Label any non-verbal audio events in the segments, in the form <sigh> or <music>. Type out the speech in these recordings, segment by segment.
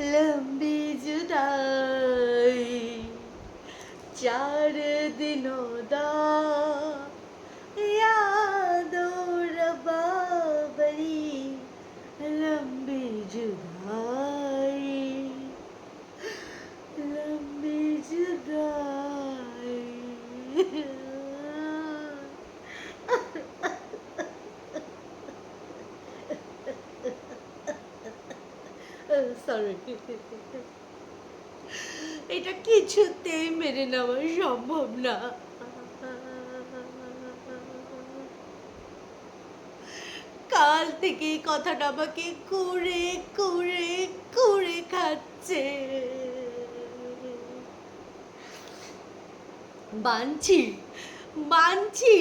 लंबी जुदाई चार दिनों दा সরি এটা কিছুতেই মেনে নেওয়া সম্ভব না। কাল থেকে কথাটা আমাকে করে করে করে খাচ্ছে। মানছি মানছি,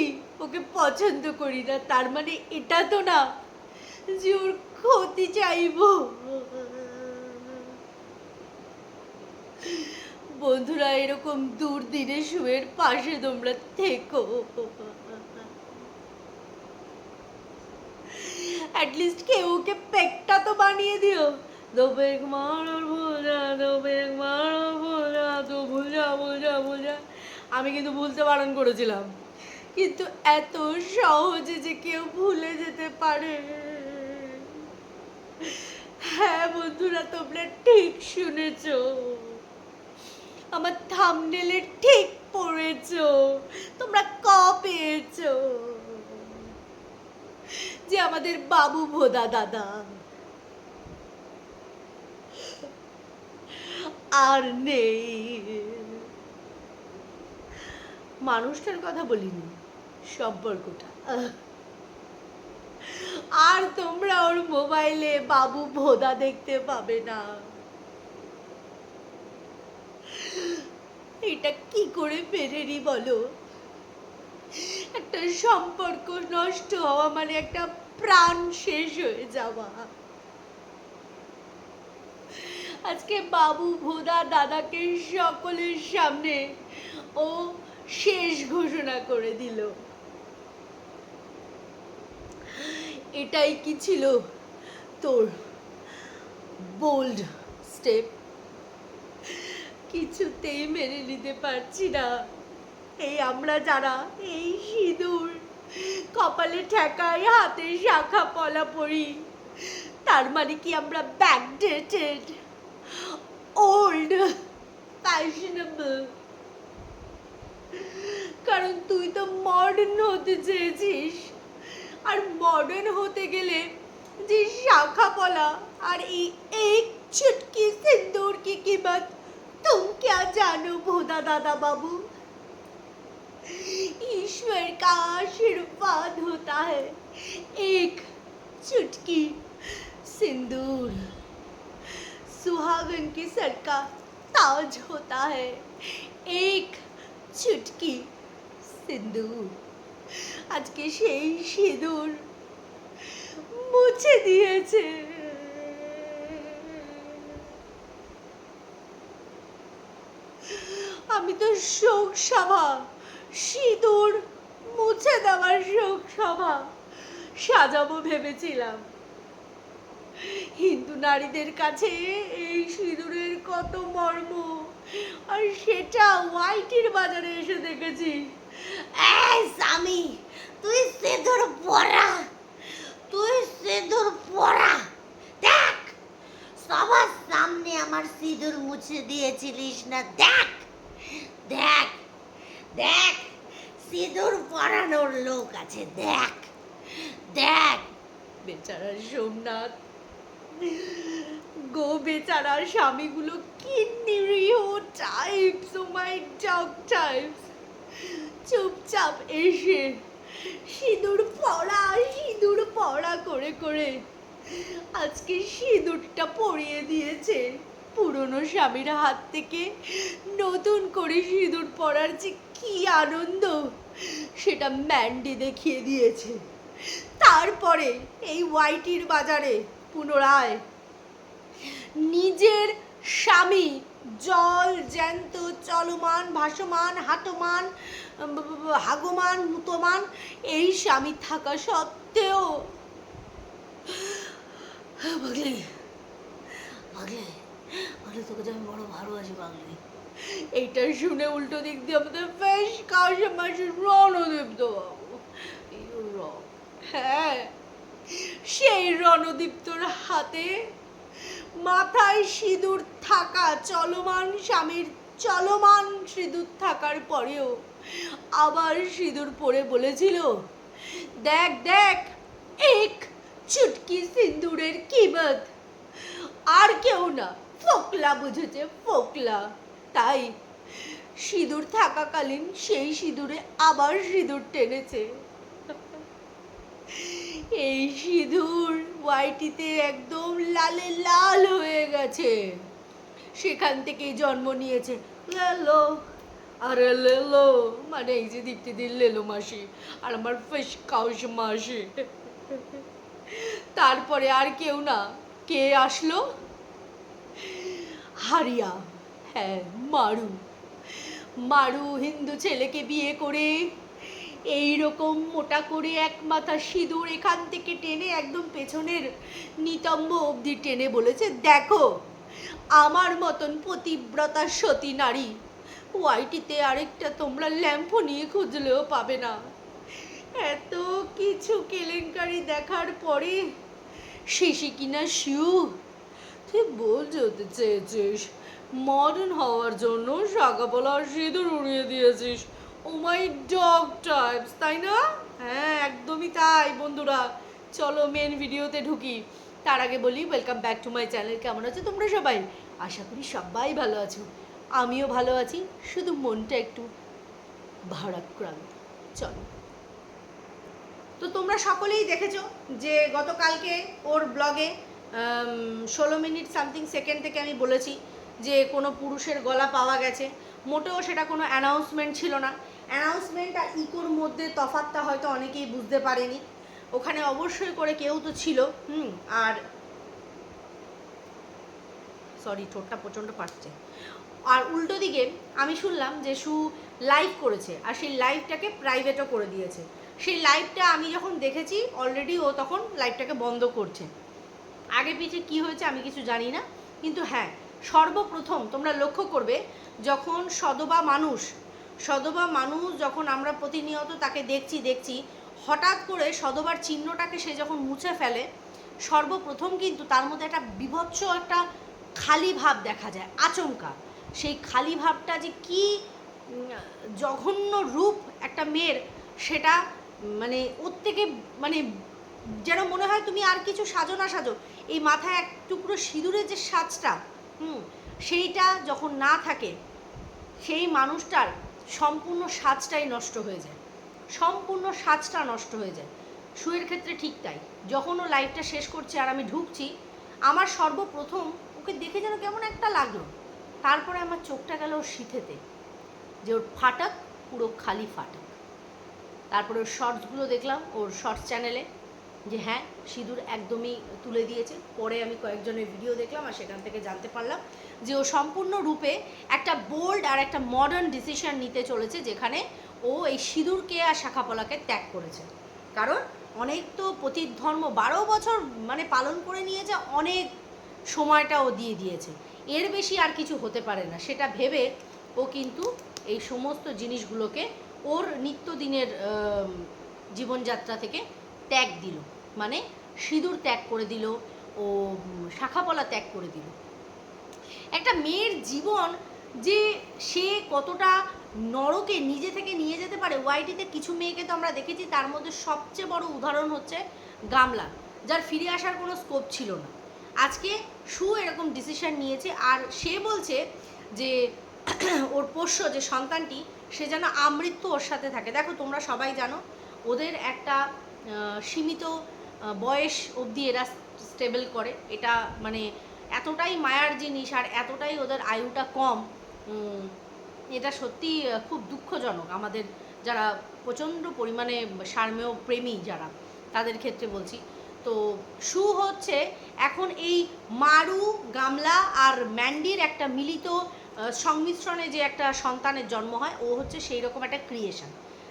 ওকে পছন্দ করি না, তার মানে এটা তো না যে ওর ক্ষতি চাইব। বন্ধুরা, এরকম দুর্দিনে শুয়ের পাশে তোমরা থেকো। অ্যাটলিস্ট কেউ ওকে পেকটা তো বানিয়ে দিও। দো পেক মারো ভুজা দো পেক মারো ভুজা তো ভুজা ভুজা ভুজা আমি কিন্তু ভুলতে বারণ করেছিলাম। কিন্তু এত সহজে যে কেউ ভুলে যেতে পারে। হ্যাঁ বন্ধুরা, তোমরা ঠিক শুনেছো। আমার থামনেলে ঠিক পড়েছো। তোমরা ক পেয়েছ? যে আমাদের বাবু ভোদা দাদা। আর নেই। মানুষটার কথা বলিনি, সম্পর্কটা। আর তোমরা ওর মোবাইলে বাবু ভোদা দেখতে পাবে না। এটা কি করে পেরেনি বলো? একটা সম্পর্ক নষ্ট হওয়া মানে একটা প্রাণ শেষ হয়ে যাওয়া। আজকে বাবু, ভোদা, দাদাকে সকলের সামনে ও শেষ ঘোষণা করে দিল। এটাই কি ছিল তোর বোল্ড স্টেপ কিছুতেই মেনে নিতে পারছি না। এই আমরা যারা, এই সিঁদুর, কপালে ঠেকায় হাতে শাখা পলা পড়ি তার মানে কি আমরা ব্যাকডেটেড ওল্ড ফ্যাশনেবল কারণ তুই তো মডার্ন হতে চেয়েছিস। আর মডার্ন হতে গেলে যে শাখা পলা আর এই এক ছুটকি সিন্দুর কি কি तुम क्या जानो भोदा दादा बाबू ईश्वर का आशीर्वाद होता है एक चुटकी सिंदूर सुहागन की सर का ताज होता है एक चुटकी सिंदूर আজকে সেই সিঁদুর মুছে দিয়েছে আমি তো শোক সভা সিঁদুর মুছে দেওয়ার শোক সভা সাজাবো ভেবেছিলাম। হিন্দু নারীদের কাছে এই সিঁদুরের কত মর্ম, আর সেটা হোয়াইটের বাজারে এসে দেখেছি। স্বামী, তুই সিঁদুর পরা তুই সিঁদুর পরা দেখ, সবার সামনে আমার সিঁদুর মুছে দিয়েছিলিস না, দেখ। দেখ দেখ, সিঁদুর পরানোর লোক আছে, দেখ দেখ। বেচারা সোমনাথ, গো বেচারা স্বামীগুলো কি নিরীহ types O my dog types চুপচাপ এসে সিঁদুর পড়া সিঁদুর পড়া করে করে আজকে সিঁদুরটা পরিয়ে দিয়েছে। পুরনো স্বামীর হাত থেকে নতুন করে সিঁদুর পরার যে কি আনন্দ, সেটা ম্যান্ডি দেখিয়ে দিয়েছে। তারপরে এই ওয়াইটির বাজারে পুনরায় নিজের স্বামী জল জ্যান্ত, চলমান, ভাসমান হাটমান হাগমান, মুতমান, এই স্বামী থাকা সত্ত্বেও পাগলি তোকে যে আমি বড় ভালোবাসি, পাগলি। এইটা শুনে উল্টো দিক দিয়ে আমাদের বেশ কাশে মাসে বাবু। ইউ হ্যাঁ সেই রণদীপ্তর হাতে মাথায় সিঁদুর থাকা চলমান, স্বামীর চলমান সিঁদুর থাকার পরেও আবার সিঁদুর পরে বলেছিল, দেখ দেখ, এক চুটকি সিন্দুরের কিমত আর কেউ না ফোকলা, বুঝেছে? ফোকলা। তাই সিঁদুর থাকাকালীন সেই সিঁদুরে আবার সিঁদুর টেনেছে। এই সিঁদুর ওয়াইটিতে একদম লালে লাল হয়ে গেছে। সেখান থেকেই জন্ম নিয়েছে লেলো। আরে লেলো মানে এই যে দীপ্তিদির লেলো মাসি আর আমার ফিস কাউস মাসি। তারপরে আর কেউ না। কে আসলো? হারিয়া হ্যাঁ মারু। মারু হিন্দু ছেলেকে বিয়ে করে এই রকম মোটা করে এক মাথা সিঁদুর এখান থেকে টেনে একদম পেছনের নিতম্ব অবধি টেনে বলেছে, দেখো, আমার মতন পতিব্রতা সতী নারী, ওয়াইটিতে আরেকটা তোমরা ল্যাম্পও নিয়ে খুঁজলেও পাবে না। এত কিছু কেলেঙ্কারি দেখার পরে, শেষে কিনা শিউ তুই বোঝাতে চেয়েছিস। মডার্ন হওয়ার জন্য শাকাপলা সিঁদুর উড়িয়ে দিয়েছিস। ও মাই ডগ টাইপস তাই না? হ্যাঁ একদমই তাই বন্ধুরা। চলো মেন ভিডিওতে ঢুকি। তার আগে বলি welcome back to my channel কেমন আছো তোমরা সবাই? আশা করি সবাই ভালো আছো। আমিও ভালো আছি, শুধু মনটা একটু ভারাক্রান্ত। চলো। তো তোমরা সকলেই দেখেছ যে গতকালকে ওর ব্লগে ষোলো মিনিট সামথিং সেকেন্ড থেকে আমি বলেছি যে কোনো পুরুষের গলা পাওয়া গেছে। মোটেও সেটা কোনো অ্যানাউন্সমেন্ট ছিল না। অ্যানাউন্সমেন্ট আর ইকোর মধ্যে তফাতটা হয়তো অনেকেই বুঝতে পারেনি। ওখানে অবশ্যই করে কেউ তো ছিল, হুম, আর সরি, ঠোঁটটা প্রচণ্ড পাচ্ছে আর উল্টো দিকে আমি শুনলাম যে সু লাইভ করেছে, আর সেই লাইভটাকে প্রাইভেটও করে দিয়েছে। সেই লাইভটা আমি যখন দেখেছি অলরেডি ও তখন লাইভটাকে বন্ধ করছে। আগে পিছে কি হয়েছে আমি কিছু জানি না, কিন্তু হ্যাঁ সর্বপ্রথম তোমরা লক্ষ্য করবে যখন সদবা মানুষ সদবা মানুষ যখন আমরা প্রতিনিয়ত তাকে দেখছি দেখছি, হঠাৎ করে সদবার চিহ্নটাকে সে যখন মুছে ফেলে, সর্বপ্রথম কিন্তু তার মধ্যে একটা বিভৎস একটা খালি ভাব দেখা যায়, আচমকা। সেই খালি ভাবটা যে কি জঘন্য রূপ একটা মেয়ের, সেটা মানে ওর থেকে মানে যেন মনে হয় তুমি আর কিছু সাজো না সাজো। এই মাথায় এক টুকরো সিঁদুরের যে সাজটা, হুম, সেইটা যখন না থাকে, সেই মানুষটার সম্পূর্ণ সাজটাই নষ্ট হয়ে যায়। সম্পূর্ণ সাজটা নষ্ট হয়ে যায়। শুয়ের ক্ষেত্রে ঠিক তাই। যখন ও লাইফটা শেষ করছে আর আমি ঢুকছি, আমার সর্বপ্রথম ওকে দেখে যেন কেমন একটা লাগল। তারপরে আমার চোখটা গেল ওর শীতেতে যে ওর ফাটাক পুরো খালি ফাটাক। তারপরে ওর শর্টসগুলো দেখলাম, ওর শর্টস চ্যানেলে যে হ্যাঁ সিঁদুর একদমই তুলে দিয়েছে। পরে আমি কয়েকজনের ভিডিও দেখলাম আর সেখান থেকে জানতে পারলাম যে ও সম্পূর্ণ রূপে একটা বোল্ড আর একটা মডার্ন ডিসিশন নিতে চলেছে, যেখানে ও এই সিঁদুরকে আর শাখাপলাকে ত্যাগ করেছে। কারণ অনেক তো পতীত ধর্ম বারো বছর মানে পালন করে নিয়েছে, অনেক সময়টা ও দিয়ে দিয়েছে। এর বেশি আর কিছু হতে পারে না। সেটা ভেবে ও কিন্তু এই সমস্ত জিনিসগুলোকে ওর নিত্যদিনের জীবনযাত্রা থেকে ত্যাগ দিল। মানে সিঁদুর ত্যাগ করে দিল ও শাখাপলা ত্যাগ করে দিল। একটা মেয়ের জীবন যে সে কতটা নরকে নিজে থেকে নিয়ে যেতে পারে, ওয়াইটিতে কিছু মেয়েকে তো আমরা দেখেছি, তার মধ্যে সবচেয়ে বড় উদাহরণ হচ্ছে গামলা, যার ফিরে আসার কোনো স্কোপ ছিল না। আজকে সু এরকম ডিসিশন নিয়েছে আর সে বলছে যে <clears throat> ওর পোষ্য, যে সন্তানটি, সে যেন আমৃত্যু ওর সাথে থাকে। দেখো তোমরা সবাই জানো, ওদের একটা সীমিত বয়স অবধি এরা স্টেবল করে। এটা মানে এতটাই মায়ার জিনিস আর এতটাই ওদের আয়ুটা কম এটা সত্যি খুব দুঃখজনক। আমাদের যারা প্রচণ্ড পরিমাণে সার্মেয় প্রেমী যারা, তাদের ক্ষেত্রে বলছি। তো সু হচ্ছে এখন এই মারু, গামলা আর ম্যান্ডির একটা মিলিত সংমিশ্রণে যে একটা সন্তানের জন্ম হয়, ও হচ্ছে সেই রকম একটা ক্রিয়েশন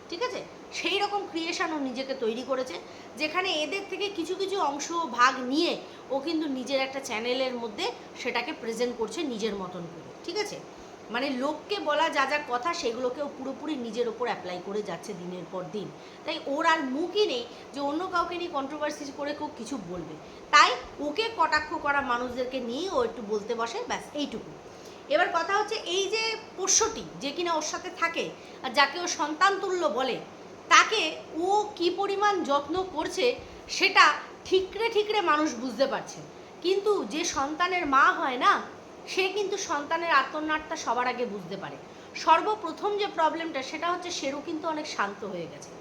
ঠিক আছে? সেই রকম ক্রিয়েশন ও নিজেকে তৈরি করেছে, যেখানে এদের থেকে কিছু কিছু অংশ ভাগ নিয়ে ও কিন্তু নিজের একটা চ্যানেলের মধ্যে সেটাকে প্রেজেন্ট করছে নিজের মতন করে, ঠিক আছে? মানে লোককে বলা যা যা কথা সেগুলোকেও পুরোপুরি নিজের ওপর অ্যাপ্লাই করে যাচ্ছে দিনের পর দিন। তাই ওর আর মুখই নেই যে অন্য কাউকে নিয়ে কন্ট্রোভার্সি করে কেউ কিছু বলবে। তাই ওকে কটাক্ষ করা মানুষদেরকে নিয়ে ও একটু বলতে বসে, ব্যাস এইটুকু। এবার কথা হচ্ছে এই যে পোষ্যটি, যে কিনা ওর সাথে থাকে আর যাকে ও সন্তান তুল্য বলে তাকে ও কি পরিমাণ যত্ন করছে সেটা ঠিকরে ঠিকরে মানুষ বুঝতে পারছে। কিন্তু যে সন্তানের মা হয় না, সে কিন্তু সন্তানের আত্মনাটটা সবার আগে বুঝতে পারে। সর্বপ্রথম যে প্রবলেমটা সেটা হচ্ছে সেরও কিন্তু অনেক শান্ত হয়ে গেছে।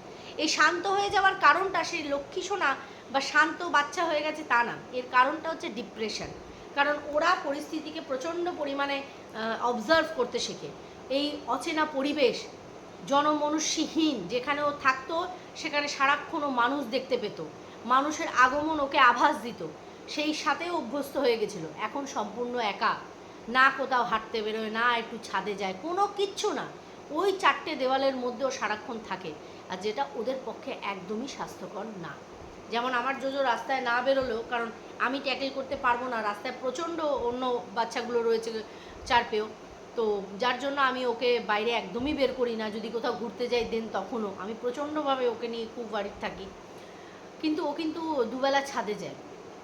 এই শান্ত হয়ে যাওয়ার কারণটা সেই লক্ষ্মী সোনা বা শান্ত বাচ্চা হয়ে গেছে তা না। এর কারণটা হচ্ছে ডিপ্রেশন কারণ ওরা পরিস্থিতিকে প্রচণ্ড পরিমাণে অবজার্ভ করতে শেখে। এই অচেনা পরিবেশ জনমনুষ্যহীন যেখানে ও থাকতো, সেখানে সারাক্ষণ মানুষ দেখতে পেত। মানুষের আগমন ওকে আভাস দিত। সেই সাথে অভ্যস্ত হয়ে গেছিল। এখন সম্পূর্ণ একা। না কোথাও হাঁটতে বেরোয়, না একটু ছাদে যায়, কোনো কিচ্ছু না। ওই চারটে দেওয়ালের মধ্যেও সারাক্ষণ থাকে, আর যেটা ওদের পক্ষে একদমই স্বাস্থ্যকর না। যেমন আমার জোজো রাস্তায় না বেরোলেও, কারণ আমি ট্যাকেল করতে পারব না, রাস্তায় প্রচণ্ড অন্য বাচ্চাগুলো রয়েছে চারপেও তো যার জন্য আমি ওকে বাইরে একদমই বের করি না। যদি কোথাও ঘুরতে যাই দেন তখনও। আমি প্রচণ্ডভাবে ওকে নিয়ে খুব বাড়ির থাকি। কিন্তু ও কিন্তু দুবেলা ছাদে যায়।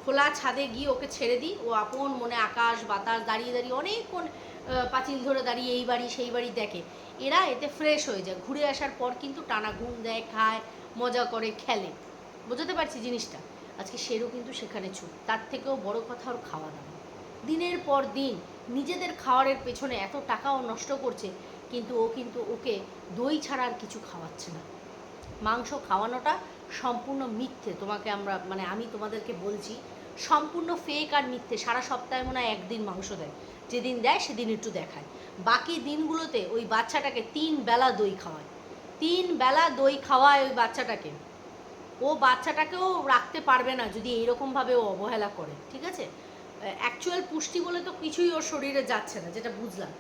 খোলা ছাদে গিয়ে ওকে ছেড়ে দিই। ও আপন মনে আকাশ, বাতাস দাঁড়িয়ে দাঁড়িয়ে অনেকক্ষণ পাঁচিল ধরে দাঁড়িয়ে এই বাড়ি, সেই বাড়ি দেখে। এরা এতে ফ্রেশ হয়ে যায়। ঘুরে আসার পর কিন্তু টানা ঘুম দেয়, খায়, মজা করে, খেলে। বোঝাতে পারছি জিনিসটা? আজকে সেরও কিন্তু সেখানে ছুট তার থেকেও বড় কথা ওর খাওয়া দাওয়া। দিনের পর দিন নিজেদের খাওয়ারের পেছনে এত টাকাও নষ্ট করছে, কিন্তু ও কিন্তু ওকে দই ছাড়া আর কিছু খাওয়াচ্ছে না। মাংস খাওয়ানোটা সম্পূর্ণ মিথ্যে, তোমাকে আমরা মানে আমি তোমাদেরকে বলছি, সম্পূর্ণ ফেক আর মিথ্যে। সারা সপ্তাহে মনে হয় একদিন মাংস দেয়, যেদিন দেয় সেদিন একটু দেখায়। বাকি দিনগুলোতে ওই বাচ্চাটাকে তিন বেলা দই খাওয়ায়। তিন বেলা দই খাওয়ায় ওই বাচ্চাটাকে। ও বাচ্চাটাকেও রাখতে পারবে না যদি এইরকমভাবে ও অবহেলা করে, ঠিক আছে? অ্যাকচুয়াল পুষ্টি বলে তো কিছুই ওর শরীরে যাচ্ছে না, যেটা বুঝলাম।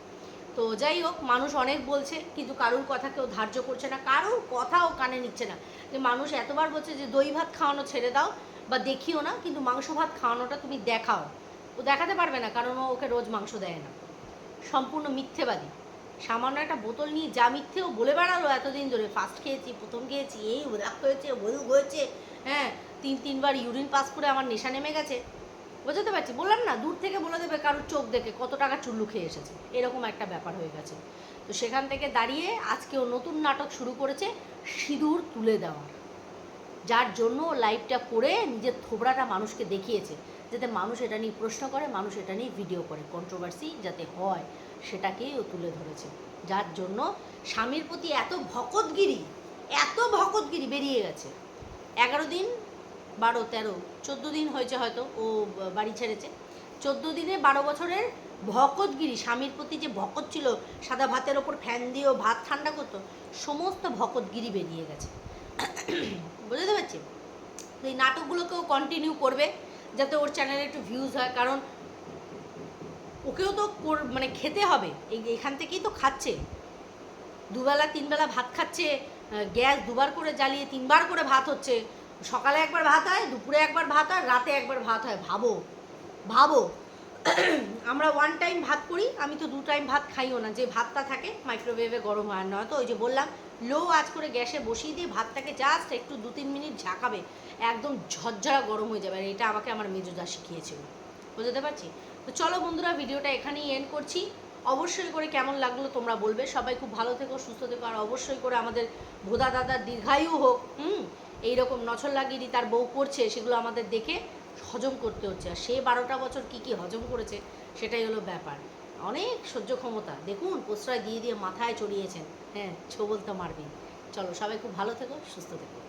তো যাই হোক, মানুষ অনেক বলছে, কিন্তু কারুর কথা কেউ ধার্য করছে না, কারুর কথা ও কানে নিচ্ছে না। যে মানুষ এতবার বলছে যে দই ভাত খাওয়ানো ছেড়ে দাও বা দেখিও না, কিন্তু মাংস ভাত খাওয়ানোটা তুমি দেখাও। ও দেখাতে পারবে না, কারণ ও ওকে রোজ মাংস দেয় না। সম্পূর্ণ মিথ্যেবাদী। সামান্য একটা বোতল নিয়ে যা মিথ্যে ও বলে বেড়ালো এতদিন ধরে। ফার্স্ট খেয়েছি, প্রথম খেয়েছি, এই ওদাক হয়েছে বধু হয়েছে। হ্যাঁ তিন তিনবার ইউরিন পাস করে আমার নেশা নেমে গেছে। বোঝাতে পারছি, বললাম না, দূর থেকে বলে দেবে কারোর চোখ দেখে কত টাকা চুল্লু খেয়ে এসেছে। এরকম একটা ব্যাপার হয়ে গেছে। তো সেখান থেকে দাঁড়িয়ে আজকে ও নতুন নাটক শুরু করেছে সিঁদুর তুলে দেওয়ার যার জন্য লাইভটা করে নিজের থোবড়াটা মানুষকে দেখিয়েছে, যাতে মানুষ এটা নিয়ে প্রশ্ন করে, মানুষ এটা নিয়ে ভিডিও করে। কন্ট্রোভার্সি যাতে হয়, সেটাকেই ও তুলে ধরেছে। যার জন্য স্বামীর প্রতি এত ভকতগিরি এত ভকতগিরি বেরিয়ে গেছে। এগারো দিন বারো, তেরো, চোদ্দ দিন হয়েছে হয়তো ও বাড়ি ছেড়েছে। চোদ্দ দিনে বারো বছরের ভকতগিরি, স্বামীর প্রতি যে ভকত ছিল, সাদা ভাতের ওপর ফ্যান দিয়েও ভাত ঠান্ডা করতো, সমস্ত ভকতগিরি বেরিয়ে গেছে। বুঝতে পারছি তো এই নাটকগুলোকেও কন্টিনিউ করবে, যাতে ওর চ্যানেলে একটু ভিউজ হয়, কারণ ওকেও তো মানে খেতে হবে। এই, এখান থেকেই তো খাচ্ছে। দুবেলা, তিনবেলা ভাত খাচ্ছে গ্যাস দুবার করে জ্বালিয়ে তিনবার করে ভাত হচ্ছে। সকালে একবার ভাত হয়, দুপুরে একবার ভাত হয়, রাতে একবার ভাত হয়। ভাবো ভাবো। <clears throat> আমরা ওয়ান টাইম ভাত করি, আমি তো দু টাইম ভাত খাইও না, যে ভাতটা থাকে মাইক্রোওয়েভে গরম হয় নয়তো ওই যে বললাম লো আজ করে গ্যাসে বসিয়ে দিয়ে ভাতটাকে জাস্ট একটু দু তিন মিনিট ঝাঁকাবে, একদম ঝরঝরা গরম হয়ে যাবে, আর এটা আমাকে আমার মেজদা শিখিয়েছিল। বুঝতে পারছি? তো চলো বন্ধুরা, ভিডিওটা এখানেই এন্ড করছি। অবশ্যই করে কেমন লাগল তোমরা বলবে। সবাই খুব ভালো থেকো, সুস্থ থেকো, আর অবশ্যই করে আমাদের ভোদা দাদার দীর্ঘায়ু হোক, হুম? এইরকম নছল লাগিয়ে তার বউ করছে, সেগুলো আমাদের দেখে হজম করতে হচ্ছে। আর সে বারোটা বছর কি কি হজম করেছে, সেটাই হলো ব্যাপার। অনেক সহ্য ক্ষমতা। দেখুন, প্রশ্রয় দিয়ে দিয়ে মাথায় চড়িয়েছেন। হ্যাঁ ছো বলতে মারবি চলো, সবাই খুব ভালো থেকো, সুস্থ থেকো।